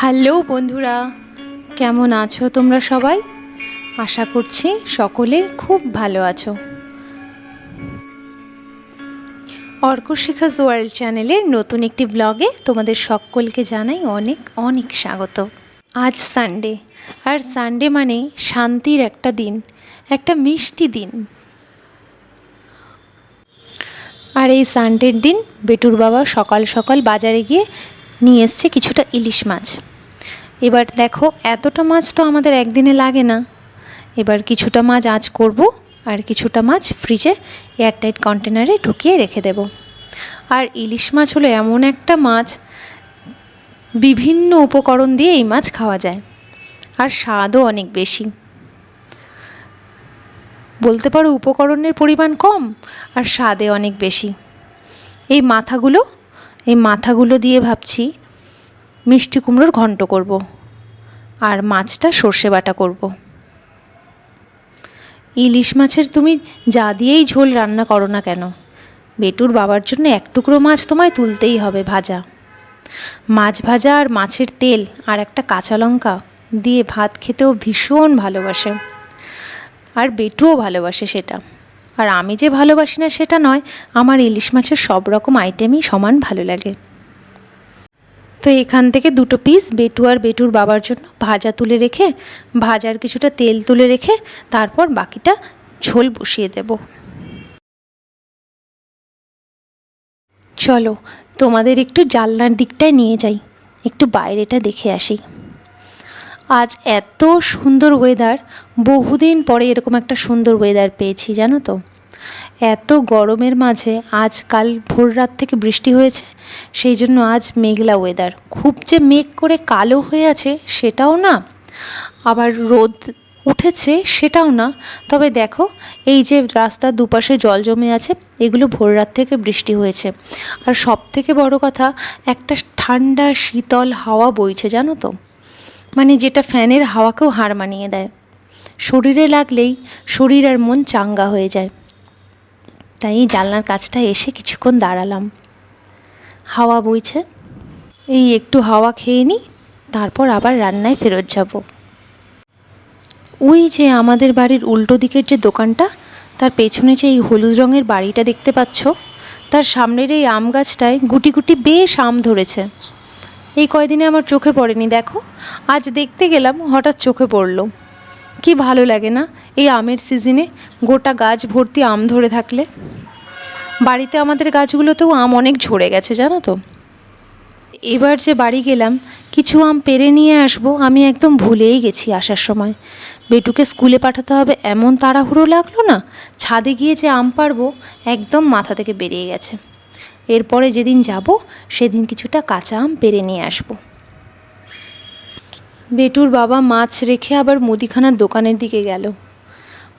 Hello বন্ধুরা, কেমন আছো তোমরা সবাই? আশা করছি সকলে খুব ভালো আছো। অর্কশিখাস ওয়ার্ল্ড চ্যানেলের নতুন একটি ব্লগে তোমাদের সকলকে জানাই অনেক অনেক স্বাগত। আজ সানডে আর সানডে মানে শান্তির একটা দিন, একটা মিষ্টি দিন। আর এই সানডের দিন বেটুর বাবা সকাল সকাল বাজারে গিয়ে নিয়ে এসছে কিছুটা ইলিশ মাছ। এবার দেখো, এতটা মাছ তো আমাদের একদিনে লাগে না। এবার কিছুটা মাছ আজ করব আর কিছুটা মাছ ফ্রিজে এয়ারটাইট কন্টেনারে ঢুকিয়ে রেখে দেব। আর ইলিশ মাছ হলো এমন একটা মাছ, বিভিন্ন উপকরণ দিয়ে এই মাছ খাওয়া যায়। আর স্বাদও অনেক বেশি। বলতে পারো উপকরণের পরিমাণ কম আর স্বাদে অনেক বেশি। এই মাথাগুলো এই মাথাগুলো দিয়ে ভাবছি মিষ্টি কুমড়োর ঘন্ট করব আর মাছটা সর্ষে বাটা করব। ইলিশ মাছের তুমি যা দিয়েই ঝোল রান্না করো না কেন? বেটুর বাবার জন্য এক টুকরো মাছ তোমায় তুলতেই হবে ভাজা। মাছ ভাজা আর মাছের তেল আর একটা কাঁচা লঙ্কা দিয়ে ভাত খেতেও ভীষণ ভালোবাসে। আর বেটুও ভালোবাসে সেটা। আর আমি যে ভালোবাসি না সেটা নয়, আমার ইলিশ মাছের সব রকম আইটেমই সমান ভালো লাগে। তো এখান থেকে দুটো পিস বেটু আর বেটুর বাবার জন্য ভাজা তুলে রেখে, ভাজার কিছুটা তেল তুলে রেখে, তারপর বাকিটা ঝোল বসিয়ে দেব। চলো, তোমাদের একটু জানলার দিকটায় নিয়ে যাই, একটু বাইরেটা দেখে আসি। আজ এত সুন্দর ওয়েদার বহুদিন পরে এরকম একটা সুন্দর ওয়েদার পেয়েছি, জানো তো? এত গরমের মাঝে আজ কাল ভোর রাত থেকে বৃষ্টি হয়েছে, সেই জন্য আজ মেঘলা ওয়েদার খুব যে মেঘ করে কালো হয়ে আছে সেটাও না। আবার রোদ উঠেছে সেটাও না। তবে দেখো, এই যে রাস্তার দুপাশে জল জমে আছে, এগুলো ভোর রাত থেকে বৃষ্টি হয়েছে। আর সব থেকে বড় কথা, একটা ঠান্ডা, শীতল হাওয়া বইছে, জানো তো? মানে যেটা ফ্যানের হাওয়াকেও হার মানিয়ে দেয়। শরীরে লাগলেই শরীর আর মন চাঙ্গা হয়ে যায়। তাই এই জানলার কাছটা এসে কিছুক্ষণ দাঁড়ালাম। হাওয়া বইছে। এই একটু হাওয়া খেয়ে নিই তারপর আবার রান্নায় ফেরত যাব। ওই যে আমাদের বাড়ির উল্টো দিকের যে দোকানটা, তার পেছনে যে এই হলুদ রঙের বাড়িটা দেখতে পাচ্ছ, তার সামনের এই আম গাছটায় গুটি গুটি বেশ আম ধরেছে। এই কয়দিনে আমার চোখে পড়েনি, দেখো। আজ দেখতে গেলাম, হঠাৎ চোখে পড়ল। কি ভালো লাগে না এই আমের সিজনে গোটা গাছ ভর্তি আম ধরে থাকলে। বাড়িতে আমাদের গাছগুলোতেও আম অনেক ঝরে গেছে, জানো তো। এবার যে বাড়ি গেলাম, কিছু আম পেরে নিয়ে আসব, আমি একদম ভুলেই গেছি আসার সময়। বেটুকে স্কুলে পাঠাতে হবে, এমন তাড়াহুড়ো লাগল না? ছাদে গিয়ে যে আম পারব, একদম মাথা থেকে বেরিয়ে গেছে। এরপরে যেদিন যাব, সেদিন কিছুটা কাঁচা আম পেরে নিয়ে আসব। বেটুর বাবা মাছ রেখে আবার মুদিখানার দোকানের দিকে গেল।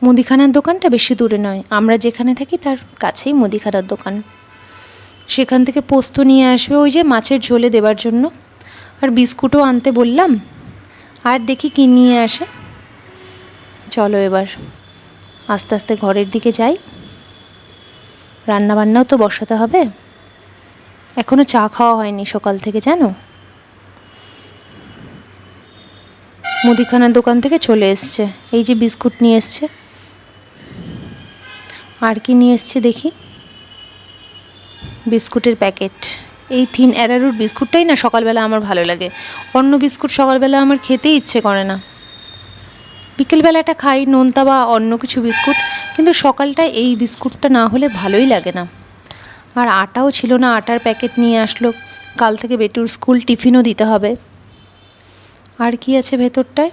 মুদিখানার দোকানটা বেশি দূরে নয়, আমরা যেখানে থাকি তার কাছেই মুদিখানার দোকান। সেখান থেকে পোস্ত নিয়ে আসবে ওই যে মাছের ঝোলে দেবার জন্য। আর বিস্কুটও আনতে বললাম, আর দেখি কী নিয়ে আসে। চলো এবার, আস্তে আস্তে ঘরের দিকে যাই। রান্নাবান্নাও তো বসাতে হবে। এখনও চা খাওয়া হয়নি সকাল থেকে, জানো? মুদিখানার দোকান থেকে চলে এসছে। এই যে বিস্কুট নিয়ে এসছে। আর কি নিয়ে এসছে দেখি? বিস্কুটের প্যাকেট। এই থিন অ্যারারুট বিস্কুটটাই না সকালবেলা আমার ভালো লাগে। অন্য বিস্কুট সকালবেলা আমার খেতেই ইচ্ছে করে না। বিকেলবেলাটা খাই, নোনতা বা অন্য কিছু বিস্কুট, কিন্তু সকালটায় এই বিস্কুটটা না হলে ভালোই লাগে না। আর আটাও ছিল না আটার প্যাকেট নিয়ে আসলো। কাল থেকে বেটুর স্কুল টিফিনও দিতে হবে। আর কি আছে ভেতরটায়?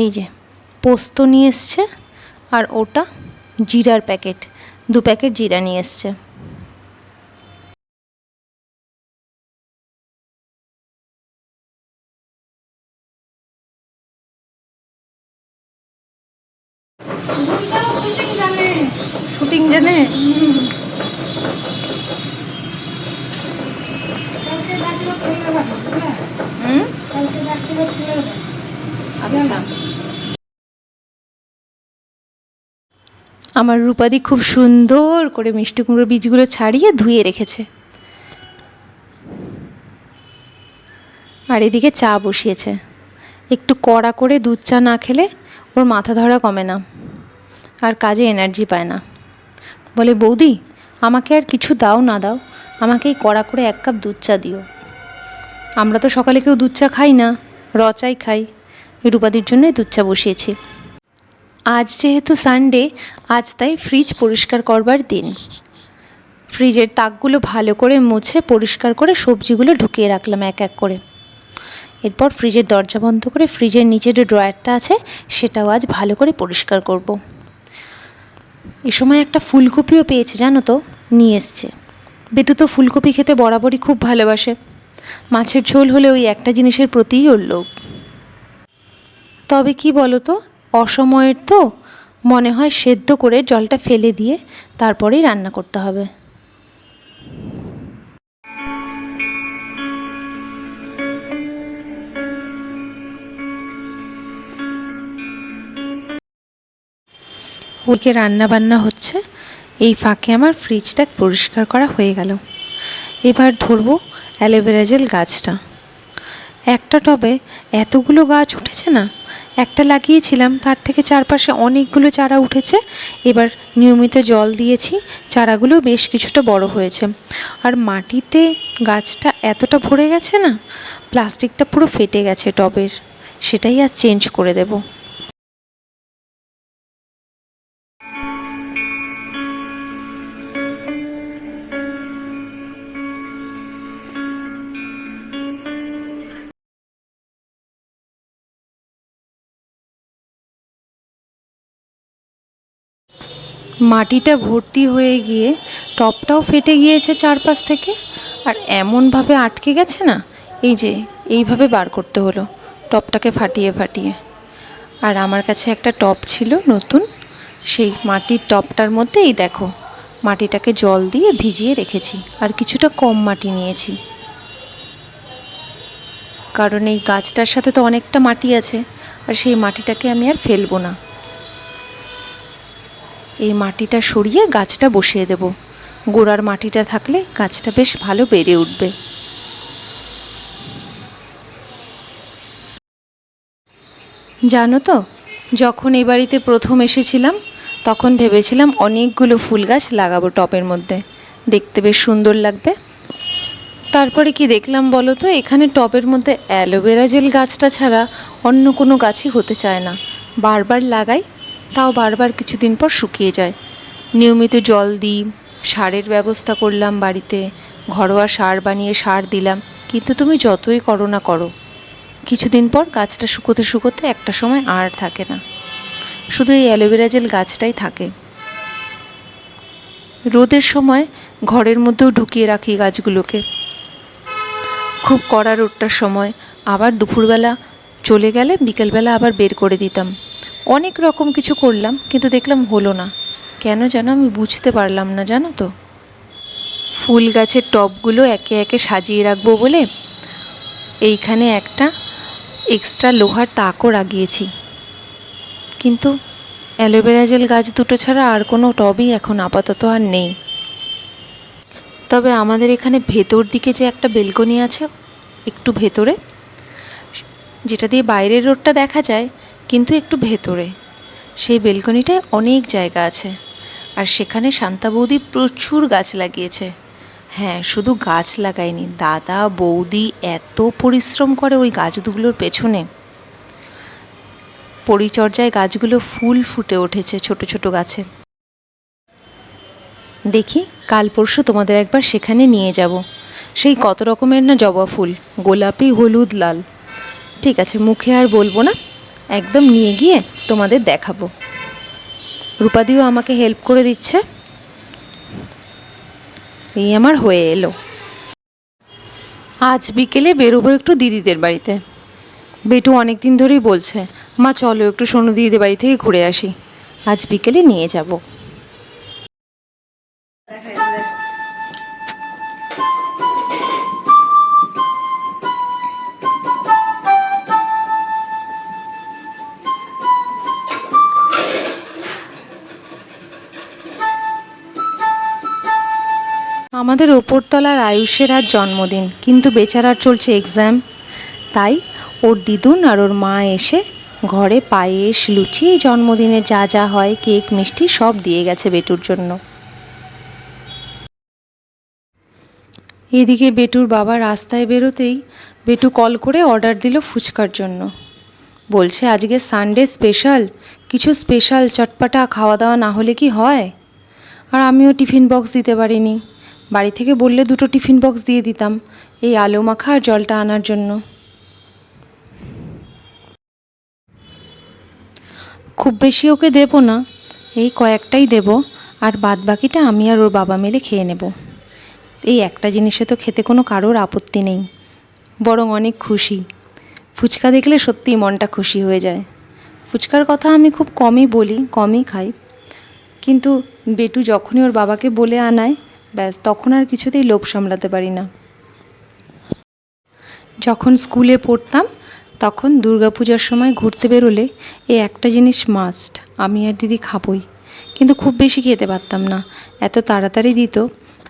এই যে পোস্ত নিয়ে এসছে আর ওটা জিরার প্যাকেট। দু প্যাকেট জিরা নিয়ে এসছে। শুটিং জানে? আচ্ছা। আমার রূপাদি খুব সুন্দর করে মিষ্টি কুমড়োর বীজগুলো ছাড়িয়ে ধুয়ে রেখেছে। আর এদিকে চা বসিয়েছে। একটু কড়া করে দুধ চা না খেলে ওর মাথা ধরা কমে না। আর কাজে এনার্জি পায় না। বলে, বৌদি, আমাকে আর কিছু দাও না দাও। আমাকে এই কড়া করে এক কাপ দুধ চা দিও। আমরা তো সকালে কেউ দুধ চা খাই না, র চাই খাই। রূপাদির জন্যই দুধ চা বসিয়েছি। আজ যেহেতু সানডে আজ তাই ফ্রিজ পরিষ্কার করবার দিন। ফ্রিজের তাকগুলো ভালো করে মুছে পরিষ্কার করে সবজিগুলো ঢুকিয়ে রাখলাম এক এক করে। এরপর ফ্রিজের দরজা বন্ধ করে ফ্রিজের নিচে যে ড্রয়ারটা আছে, সেটাও আজ ভালো করে পরিষ্কার করব। এ সময় একটা ফুলকপিও পেয়েছে, জানো তো? নিয়ে এসছে। বেটু তো ফুলকপি খেতে বরাবরই খুব ভালোবাসে। মাছের ঝোল হলে ওই একটা জিনিসের প্রতিই ওর লোভ। তবে কি বলো তো অসময়ের তো মনে হয় সেদ্ধ করে জলটা ফেলে দিয়ে তারপরেই রান্না করতে হবে। ওইকে রান্না বান্না হচ্ছে, এই ফাঁকে আমার ফ্রিজটা পরিষ্কার করা হয়ে গেল। এবার ধরবো অ্যালোভেরা জেল গাছটা। একটা টবে এতগুলো গাছ উঠেছে না? একটা লাগিয়েছিলাম, তার থেকে চারপাশে অনেকগুলো চারা উঠেছে। এবার নিয়মিত জল দিয়েছি, চারাগুলো বেশ কিছুটা বড় হয়েছে। আর মাটিতে গাছটা এতটা ভরে গেছে না, প্লাস্টিকটা পুরো ফেটে গেছে টবের। সেটাই আর চেঞ্জ করে দেবো। মাটিটা ভর্তি হয়ে গিয়ে টপটাও ফেটে গিয়েছে চারপাশ থেকে। আর এমনভাবে আটকে গেছে না? এই যে, এইভাবে বার করতে হলো, টপটাকে ফাটিয়ে ফাটিয়ে। আর আমার কাছে একটা টপ ছিল নতুন, সেই মাটির টপটার মধ্যে এই দেখো, মাটিটাকে জল দিয়ে ভিজিয়ে রেখেছি, আর কিছুটা কম মাটি নিয়েছি। কারণ এই গাছটার সাথে তো অনেকটা মাটি আছে, আর সেই মাটিটাকে আমি আর ফেলব না। এই মাটিটা সরিয়ে গাছটা বসিয়ে দেব। গোড়ার মাটিটা থাকলে গাছটা বেশ ভালো বেড়ে উঠবে। জানো তো, যখন এই বাড়িতে প্রথম এসেছিলাম, তখন ভেবেছিলাম অনেকগুলো ফুল গাছ লাগাবো টপের মধ্যে। দেখতে বেশ সুন্দর লাগবে। তারপরে কি দেখলাম বলো তো, এখানে টবের মধ্যে অ্যালোভেরা জেল গাছটা ছাড়া অন্য কোনো গাছই হতে চায় না। বারবার লাগাই তাও বারবার কিছুদিন পর শুকিয়ে যায়। নিয়মিত জল দিই, সারের ব্যবস্থা করলাম বাড়িতে, ঘরোয়া সার বানিয়ে সার দিলাম, কিন্তু তুমি যতই করো না করো, কিছুদিন পর গাছটা শুকোতে শুকোতে একটা সময় আর থাকে না। শুধু এই অ্যালোভেরা জেল গাছটাই থাকে। রোদের সময় ঘরের মধ্যেও ঢুকিয়ে রাখি গাছগুলোকে। খুব কড়া রোদটার সময় আবার দুপুরবেলা চলে গেলে বিকেলবেলা আবার বের করে দিতাম। অনেক রকম কিছু করলাম, কিন্তু দেখলাম হলো না। কেন যেন আমি বুঝতে পারলাম না, জানো তো? ফুল গাছের টবগুলো একে একে সাজিয়ে রাখব বলে এইখানে একটা এক্সট্রা লোহার তাকও লাগিয়েছি। কিন্তু অ্যালোভেরা জেল গাছ দুটো ছাড়া আর কোনো টবই এখন আপাতত আর নেই। তবে আমাদের এখানে ভেতর দিকে যে একটা বেলকনি আছে, একটু ভেতরে, যেটা দিয়ে বাইরের রোডটা দেখা যায় কিন্তু একটু ভেতরে। সেই বেলকনিটায় অনেক জায়গা আছে। আর সেখানে শান্তা বৌদি প্রচুর গাছ লাগিয়েছে। হ্যাঁ শুধু গাছ লাগায়নি, দাদা, বৌদি এত পরিশ্রম করে ওই গাছগুলোর পেছনে। পরিচর্যায় গাছগুলো ফুল ফুটে উঠেছে ছোট ছোট গাছে। দেখি, কাল পরশু তোমাদের একবার সেখানে নিয়ে যাব। সেই কত রকমের না জবা ফুল, গোলাপি, হলুদ, লাল। ঠিক আছে, মুখে আর বলব না। একদম নিয়ে গিয়ে তোমাদের দেখাবো। রূপাদিও আমাকে হেল্প করে দিচ্ছে। এই আমার হয়ে এলো। আজ বিকেলে বেরোবো একটু দিদিদের বাড়িতে। বেটু অনেক দিন ধরেই বলছে, মা, চলো একটু সোনু দিদিদের বাড়ি থেকে ঘুরে আসি। আজ বিকেলে নিয়ে যাব। আমাদের ওপরতলার আয়ুষের আজ জন্মদিন, কিন্তু বেচারার চলছে এক্সাম তাই ওর দিদুন আর ওর মা এসে ঘরে পায়েস, লুচি, জন্মদিনের যা যা হয়, কেক, মিষ্টি সব দিয়ে গেছে বেটুর জন্য। এদিকে বেটুর বাবা রাস্তায় বেরোতেই বেটু কল করে অর্ডার দিল ফুচকার জন্য। বলছে, আজকে সানডে স্পেশাল কিছু স্পেশাল চটপাটা খাওয়া দাওয়া না হলে কি হয়? আর আমিও টিফিন বক্স দিতে পারিনি। বাড়ি থেকে বললে দুটো টিফিন বক্স দিয়ে দিতাম, এই আলু মাখা আর জলটা আনার জন্য। খুব বেশি ওকে দেবো না, এই কয়েকটাই দেব, আর বাদ বাকিটা আমি আর ওর বাবা মিলে খেয়ে নেব। এই একটা জিনিসে তো খেতে কোনো কারোর আপত্তি নেই, বরং অনেক খুশি। ফুচকা দেখলে সত্যিই মনটা খুশি হয়ে যায়। ফুচকার কথা আমি খুব কমই বলি, কমই খাই। কিন্তু বেটু যখনই ওর বাবাকে বলে আনায় ব্যাস, তখন আর কিছুতেই লোভ সামলাতে পারি না। যখন স্কুলে পড়তাম, তখন দুর্গাপূজার সময় ঘুরতে বেরোলে এই একটা জিনিস মাস্ট আমি আর দিদি খাবই। কিন্তু খুব বেশি খেতে পারতাম না, এত তাড়াতাড়ি দিত,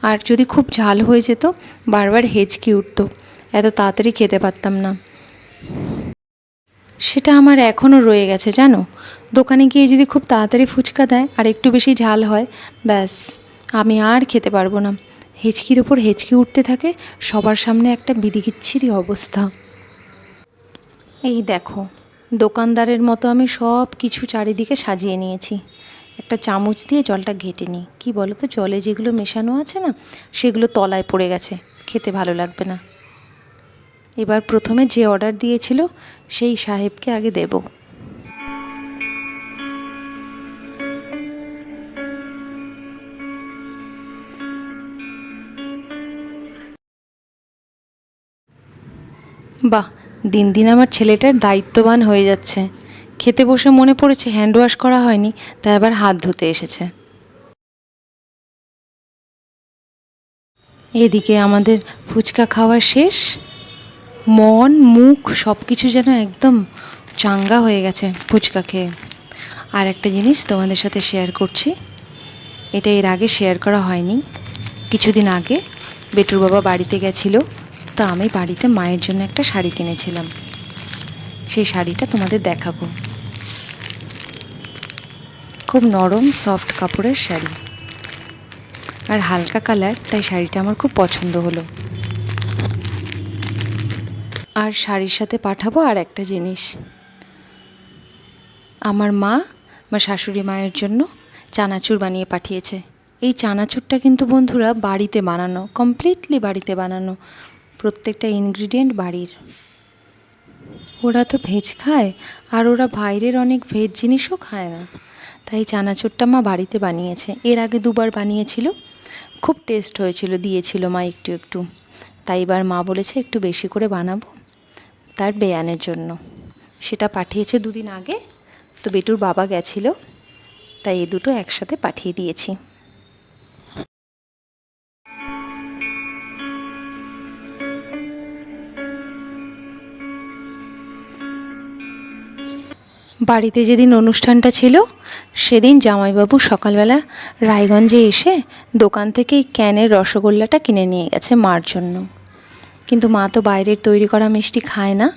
আর যদি খুব ঝাল হয়ে যেত, বারবার হেঁচকি উঠত, এত তাড়াতাড়ি খেতে পারতাম না। সেটা আমার এখনও রয়ে গেছে, জানো? দোকানে গিয়ে যদি খুব তাড়াতাড়ি ফুচকা দেয় আর একটু বেশি ঝাল হয়, ব্যাস। আমি আর খেতে পারব না। হেঁচকির ওপর হেঁচকি উঠতে থাকে, সবার সামনে একটা বিদিকিচ্ছিরি অবস্থা। এই দেখো, দোকানদারের মতো আমি সব কিছু চারিদিকে সাজিয়ে নিয়েছি। একটা চামচ দিয়ে জলটা ঘেটে নিই। কী বলো তো, জলে যেগুলো মেশানো আছে না, সেগুলো তলায় পড়ে গেছে। খেতে ভালো লাগবে না। এবার প্রথমে যে অর্ডার দিয়েছিল, সেই সাহেবকে আগে দেব। বাহ, দিন দিন আমার ছেলেটার দায়িত্ববান হয়ে যাচ্ছে। খেতে বসে মনে পড়েছে হ্যান্ড ওয়াশ করা হয়নি, তাই আবার হাত ধুতে এসেছে। এদিকে আমাদের ফুচকা খাওয়া শেষ। মন, মুখ সব কিছু যেন একদম চাঙ্গা হয়ে গেছে ফুচকা খেয়ে। আর একটা জিনিস তোমাদের সাথে শেয়ার করছি, এটা এর আগে শেয়ার করা হয়নি। কিছুদিন আগে বেটুর বাবা বাড়িতে গেছিল। তা আমি বাড়িতে মায়ের জন্য একটা শাড়ি কিনেছিলাম। সেই শাড়িটা তোমাদের দেখাবো। খুব নরম, সফট কাপড়ের শাড়ি। আর হালকা কালার, তাই শাড়িটা আমার খুব পছন্দ হলো। আর শাড়ির সাথে পাঠাবো আর একটা জিনিস। আমার মা বা শাশুড়ি মায়ের জন্য চানাচুর বানিয়ে পাঠিয়েছে। এই চানাচুরটা কিন্তু বন্ধুরা বাড়িতে বানানো কমপ্লিটলি বাড়িতে বানানো। প্রত্যেকটা ইনগ্রিডিয়েন্ট বাড়ির। ওরা তো ভেজ খায়, আর ওরা বাইরের অনেক ভেজ জিনিসও খায় না। তাই চানাচুরটা মা বাড়িতে বানিয়েছে। এর আগে দুবার বানিয়েছিল, খুব টেস্ট হয়েছিল, দিয়েছিল মা একটু একটু। তাই এবার মা বলেছে একটু বেশি করে বানাবো তার বেয়ানের জন্য। সেটা পাঠিয়েছে দুদিন আগে, তো বেটুর বাবা গেছিল, তাই এই দুটো একসাথে পাঠিয়ে দিয়েছি। বাড়িতে যেদিন অনুষ্ঠানটা ছিল, সেদিন জামাইবাবু সকালবেলা রায়গঞ্জে এসে দোকান থেকে এই ক্যানের রসগোল্লাটা কিনে নিয়ে গেছে মার জন্য। কিন্তু মা তো বাইরের তৈরি করা মিষ্টি খায় না।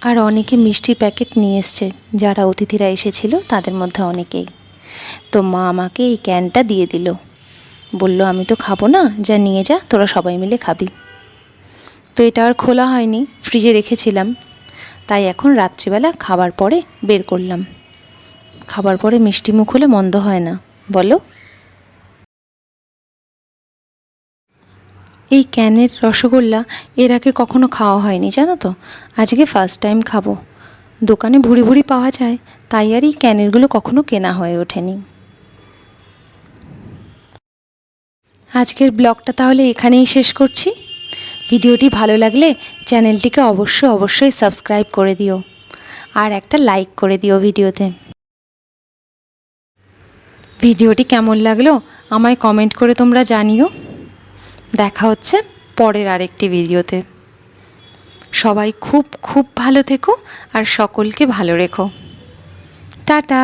আর অনেকে মিষ্টির প্যাকেট নিয়ে এসছে, যারা অতিথিরা এসেছিল তাদের মধ্যে অনেকেই। তো মা আমাকে এই ক্যানটা দিয়ে দিল। বলল, আমি তো খাব না, যা নিয়ে যা, তোরা সবাই মিলে খাবি। তো এটা আর খোলা হয়নি, ফ্রিজে রেখেছিলাম। তাই এখন রাত্রিবেলা খাবার পরে বের করলাম। খাবার পরে মিষ্টি মুখ হলে মন্দ হয় না, বলো? এই ক্যানের রসগোল্লা এর আগে কখনো খাওয়া হয়নি, জানো তো? আজকে ফার্স্ট টাইম খাব। দোকানে ভুড়ি ভুড়ি পাওয়া যায়, তাই আর এই ক্যানেরগুলো কখনো কেনা হয়ে ওঠেনি। আজকের ব্লগটা তাহলে এখানেই শেষ করছি। ভিডিওটি ভালো লাগলে চ্যানেলটিকে অবশ্যই অবশ্যই সাবস্ক্রাইব করে দিও। আর একটা লাইক করে দিও ভিডিওতে। ভিডিওটি কেমন লাগল আমায় কমেন্ট করে তোমরা জানিও। দেখা হচ্ছে পরের আরেকটি ভিডিওতে। সবাই খুব খুব ভালো থেকো আর সকলকে ভালো রেখো। টাটা!